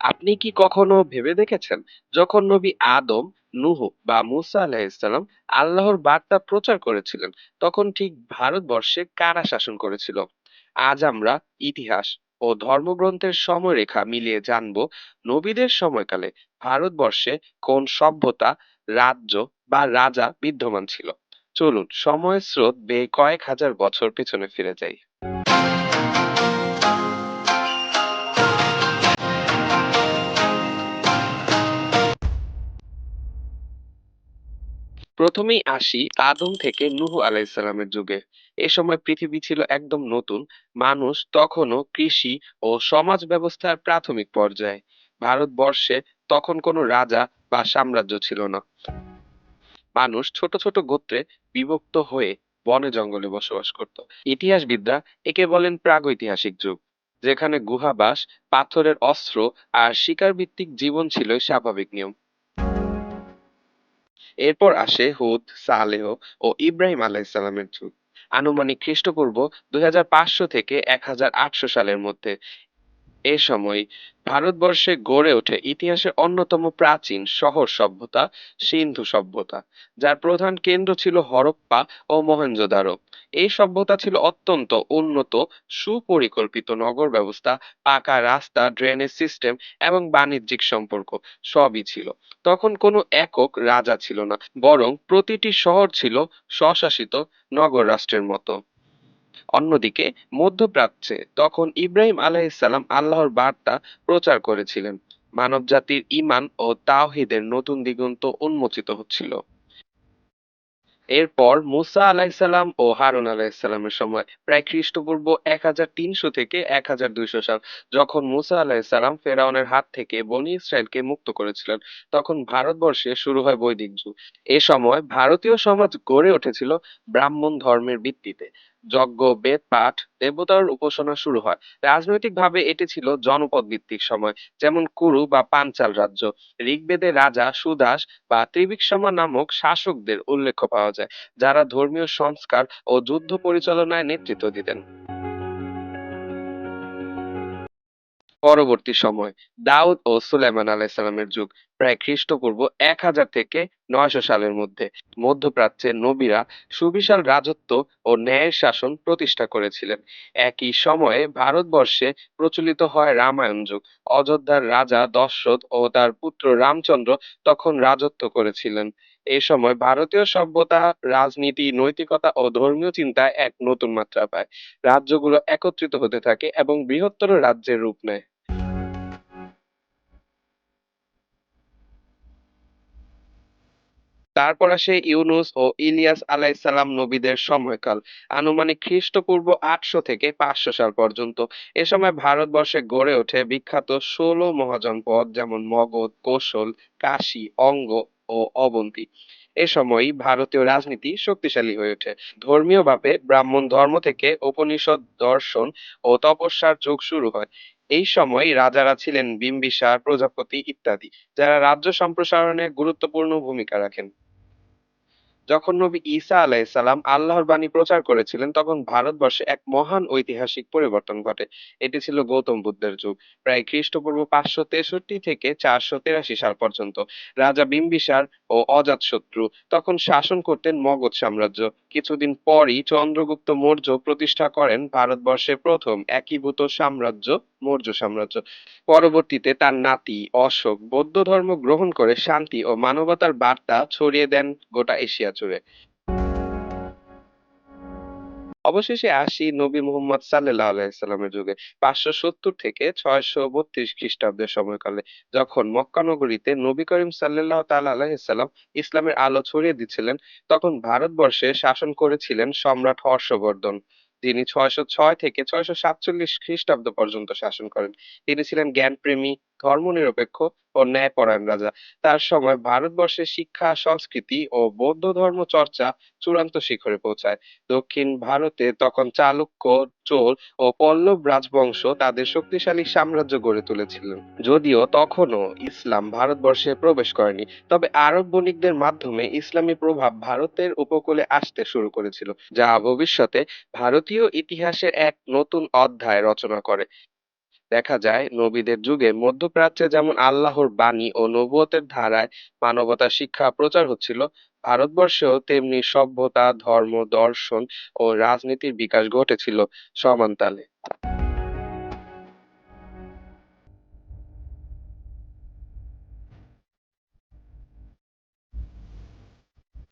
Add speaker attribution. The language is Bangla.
Speaker 1: আপনি কি কখনো ভেবে দেখেছেন, যখন নবী আদম, নূহ বা মুসা আলাইহিসসালাম আল্লাহর বার্তা প্রচার করেছিলেন, তখন ঠিক ভারতবর্ষে কারা শাসন করেছিল? আজ আমরা ইতিহাস ও ধর্মগ্রন্থের সময়রেখা মিলিয়ে জানব নবীদের সময়কালে ভারতবর্ষে কোন সভ্যতা, রাজ্য বা রাজা বিদ্যমান ছিল। চলুন সময়ের স্রোত বেয়ে কয়েক হাজার বছর পেছনে ফিরে যাই। প্রথমেই আসি আদম থেকে নূহ আলাইহিসসালামের যুগে। এ সময় পৃথিবী ছিল একদম নতুন। মানুষ তখনও কৃষি ও সমাজ ব্যবস্থার প্রাথমিক পর্যায়ে। ভারতবর্ষে তখন কোনো রাজা বা সাম্রাজ্য ছিল না। মানুষ ছোট ছোট গোত্রে বিভক্ত হয়ে বনে জঙ্গলে বসবাস করত। ইতিহাসবিদরা একে বলেন প্রাগৈতিহাসিক যুগ, যেখানে গুহাবাস পাথরের অস্ত্র আর শিকার ভিত্তিক জীবন ছিল স্বাভাবিক নিয়ম। এরপর আসে হুদ, সালেহ ও ইব্রাহিম আলাইহিসসালামের যুগ। আনুমানিক খ্রিস্টপূর্ব 2500 থেকে 1800 সালের মধ্যে। এ সময় ভারতবর্ষে গড়ে ওঠে ইতিহাসের অন্যতম প্রাচীন শহর সভ্যতা, সিন্ধু সভ্যতা, যার প্রধান কেন্দ্র ছিল হরপ্পা ও মহেঞ্জোদারো এই সভ্যতা ছিল অত্যন্ত উন্নত, সুপরিকল্পিত নগর ব্যবস্থা পাকা রাস্তা ড্রেনেজ সিস্টেম এবং বাণিজ্যিক সম্পর্ক সবই ছিল। তখন কোনো একক রাজা ছিল না, বরং প্রতিটি শহর ছিল স্বশাসিত নগর রাষ্ট্রের মতো। অন্যদিকে মধ্যপ্রাচ্যে তখন ইব্রাহিম আলাইহিসসালাম আল্লাহর বার্তা প্রচার করেছিলেন। মানবজাতির ঈমান ও তাওহীদের নতুন দিগন্ত উন্মোচিত হচ্ছিল। এরপর মুসা আলাইহিসসালাম ও হারুন আলাইহিসসালামের সময় প্রায় খ্রিস্টপূর্ব এক হাজার তিনশো থেকে এক হাজার দুইশো সাল, যখন মুসা আলাইহিসসালাম ফেরাউনের হাত থেকে বনি ইসরায়েলকে মুক্ত করেছিলেন, তখন ভারতবর্ষে শুরু হয় বৈদিক যুগ। এ সময় ভারতীয় সমাজ গড়ে উঠেছিল ব্রাহ্মণ ধর্মের ভিত্তিতে। যজ্ঞ বেদ পাঠ দেবতার উপাসনা শুরু হয়। রাজনৈতিকভাবে এটি ছিল জনপদ ভিত্তিক সময়, যেমন কুরু বা পাঞ্চাল রাজ্য। ঋগ্বেদে রাজা, সুদাস বা ত্রিবিক্রমা নামক শাসকদের উল্লেখ পাওয়া যায়, যারা ধর্মীয় সংস্কার ও যুদ্ধ পরিচালনায় নেতৃত্ব দিতেন। পরবর্তী সময়, দাউদ ও সুলাইমান আলাইহিসসালামের যুগ। প্রায় খ্রিস্টপূর্ব এক হাজার থেকে নয়শো সালের মধ্যে মধ্যপ্রাচ্যের নবীরা সুবিশাল রাজত্ব ও ন্যায়ের শাসন প্রতিষ্ঠা করেছিলেন। একই সময়ে ভারতবর্ষে প্রচলিত হয় রামায়ণ যুগ। অযোধ্যার রাজা দশরথ ও তার পুত্র রামচন্দ্র তখন রাজত্ব করেছিলেন। এ সময় ভারতীয় সভ্যতা, রাজনীতি, নৈতিকতা ও ধর্মীয় চিন্তায় এক নতুন মাত্রা পায়। রাজ্যগুলো একত্রিত হতে থাকে এবং বৃহত্তর রাজ্যের রূপ নেয়। তারপর আসে ইউনুস ও ইলিয়াস আলাইসাল্লাম নবীদের সময়কাল। আনুমানিক খ্রিস্টপূর্ব আটশো থেকে পাঁচশো সাল পর্যন্ত। এ সময় ভারতবর্ষে গড়ে ওঠে বিখ্যাত ষোলো মহাজনপদ যেমন মগধ, কৌশল, কাশী, অঙ্গ ও অবন্তী। এ সময়ই ভারতীয় রাজনীতি শক্তিশালী হয়ে ওঠে। ধর্মীয়ভাবে ব্রাহ্মণ ধর্ম থেকে উপনিষদ দর্শন ও তপস্যার যুগ শুরু হয়। এই সময় রাজারা ছিলেন বিম্বিসার, প্রজাপতি ইত্যাদি, যারা রাজ্য সম্প্রসারণে গুরুত্বপূর্ণ ভূমিকা রাখেন। যখন নবী ঈসা আলাইসাল্লাম আল্লাহর বাণী প্রচার করেছিলেন, তখন ভারতবর্ষে এক মহান ঐতিহাসিক পরিবর্তন ঘটে। এটি ছিল গৌতম বুদ্ধের যুগ, প্রায় খ্রিস্টপূর্ব পাঁচশো তেষট্টি থেকে চারশো তেরাশি সাল পর্যন্ত। রাজা বিম্বিসার ও অজাতশত্রু তখন শাসন করতেন মগধ সাম্রাজ্য। কিছুদিন পরই চন্দ্রগুপ্ত মৌর্য প্রতিষ্ঠা করেন ভারতবর্ষের প্রথম একীভূত সাম্রাজ্য, মৌর্য সাম্রাজ্য। পরবর্তীতে তার নাতি অশোক বৌদ্ধ ধর্ম গ্রহণ করে শান্তি ও মানবতার বার্তা ছড়িয়ে দেন গোটা এশিয়া জুড়ে অবশেষে আসি নবী মুহাম্মদ সাল্লাল্লাহু আলাইহি সাল্লামের যুগে পাঁচশো সত্তর থেকে ছয়শো বত্রিশ খ্রিস্টাব্দের সময়কালে যখন মক্কা নগরীতে নবী করিম সাল্লাল্লাহু তাআলা আলাইহি সাল্লাম ইসলামের আলো ছড়িয়ে দিচ্ছিলেন, তখন ভারতবর্ষে শাসন করেছিলেন সম্রাট হর্ষবর্ধন। তিনি ছয়শো ছয় থেকে ছয়শো সাতচল্লিশ খ্রিস্টাব্দ পর্যন্ত শাসন করেন। তিনি ছিলেন জ্ঞানপ্রেমী ধর্মনিরপেক্ষ ও ন্যায়পরায়ণ রাজা। তার সময় ভারতবর্ষের শিক্ষা, সংস্কৃতি ও বৌদ্ধ ধর্ম চর্চা চূড়ান্ত শিখরে পৌঁছায়। দক্ষিণ ভারতে তখন চালুক্য চোল ও পল্লব রাজবংশ তাদের শক্তিশালী সাম্রাজ্য গড়ে তুলেছিলেন যদিও তখনও ইসলাম ভারতবর্ষে প্রবেশ করেনি, তবে আরব বণিকদের মাধ্যমে ইসলামী প্রভাব ভারতের উপকূলে আসতে শুরু করেছিল, যা ভবিষ্যতে ভারতীয় ইতিহাসের এক নতুন অধ্যায় রচনা করে। দেখা যায়, নবীদের যুগে মধ্যপ্রাচ্যে যেমন আল্লাহর বাণী ও নবুয়তের ধারায় মানবতার শিক্ষা প্রচার হচ্ছিল, ভারতবর্ষেও তেমনি সভ্যতা, ধর্ম, দর্শন ও রাজনীতির বিকাশ ঘটেছিল সমান তালে